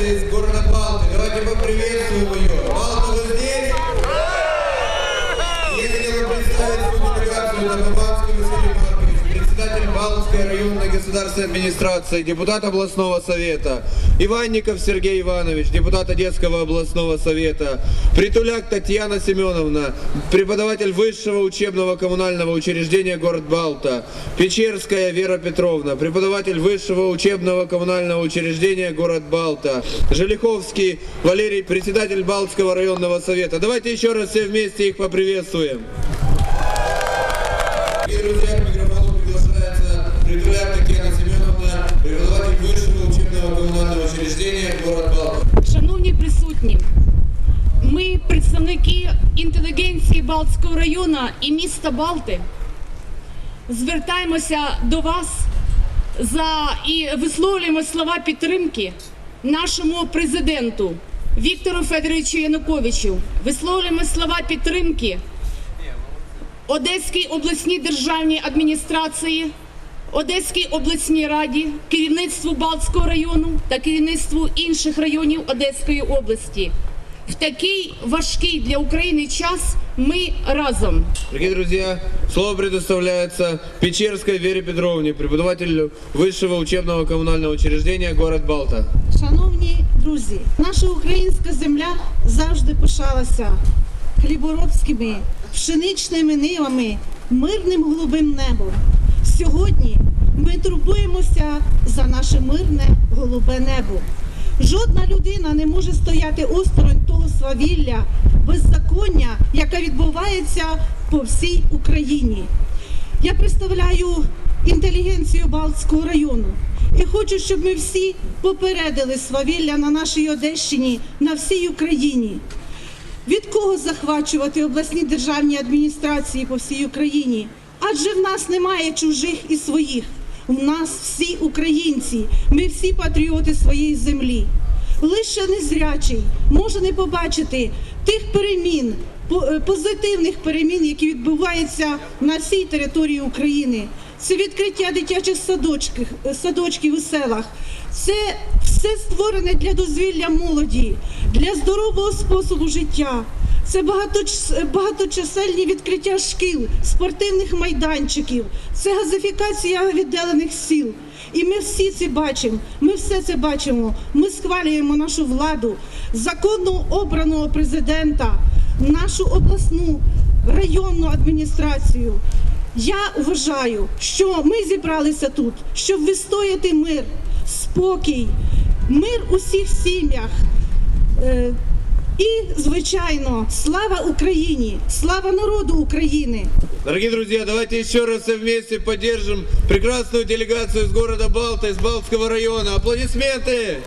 из города Балты. Давайте поприветствуем ее. Балта, вы здесь? Балтской районной государственной администрации, депутат областного совета, Иванников Сергей Иванович, депутат Одесского областного совета, Притуляк Татьяна Семеновна, преподаватель высшего учебного коммунального учреждения город Балта, Печерская Вера Петровна, преподаватель высшего учебного коммунального учреждения город Балта, Желиховский Валерий, председатель Балтского районного совета. Давайте еще раз все вместе их поприветствуем. Коммунального учреждения город Балта. Шановні присутні, ми, представники інтелігенції Балтського району і міста Балти, звертаємося до вас за і висловлюємо слова підтримки нашому президенту Віктору Федоровичу Януковичу. Висловлюємо слова підтримки Одеській обласній державній адміністрації, Одеській обласній раді, керівництву Балтського району та керівництву інших районів Одеської області. В такий важкий для України час ми разом. Дорогие друзья, слово предоставляется Печерской Вере Петровне, преподавателю высшего учебного коммунального учреждения город Балта. Шановні друзі, наша українська земля завжди пишалася хліборобськими пшеничними нивами, мирним голубим небом. Сьогодні ми турбуємося за наше мирне голубе небо. Жодна людина не може стояти осторонь того свавілля, беззаконня, яке відбувається по всій Україні. Я представляю інтелігенцію Балтського району і хочу, щоб ми всі попередили свавілля на нашій Одещині, на всій Україні. Від кого захвачувати обласні державні адміністрації по всій Україні? Адже в нас немає чужих і своїх. У нас всі українці, ми всі патріоти своєї землі. Лише незрячий може не побачити тих перемін, е, позитивних перемін, які відбуваються на всій території України. Це відкриття дитячих садочків, е, садочків у селах. Це все створене для дозвілля молоді, для здорового способу життя. Це багаточ- багаточисельні відкриття шкіл, спортивних майданчиків, це газифікація віддалених сіл. І ми всі це бачимо. Ми все це бачимо. Ми схвалюємо нашу владу, законно обраного президента, нашу обласну районну адміністрацію. Я вважаю, що ми зібралися тут, щоб вистояти мир, спокій, мир у всіх сім'ях. І, звичайно, слава Україні, слава народу України. Дорогие друзья, давайте еще раз все вместе поддержим прекрасную делегацию из города Балта, из Балтского района. Аплодисменты!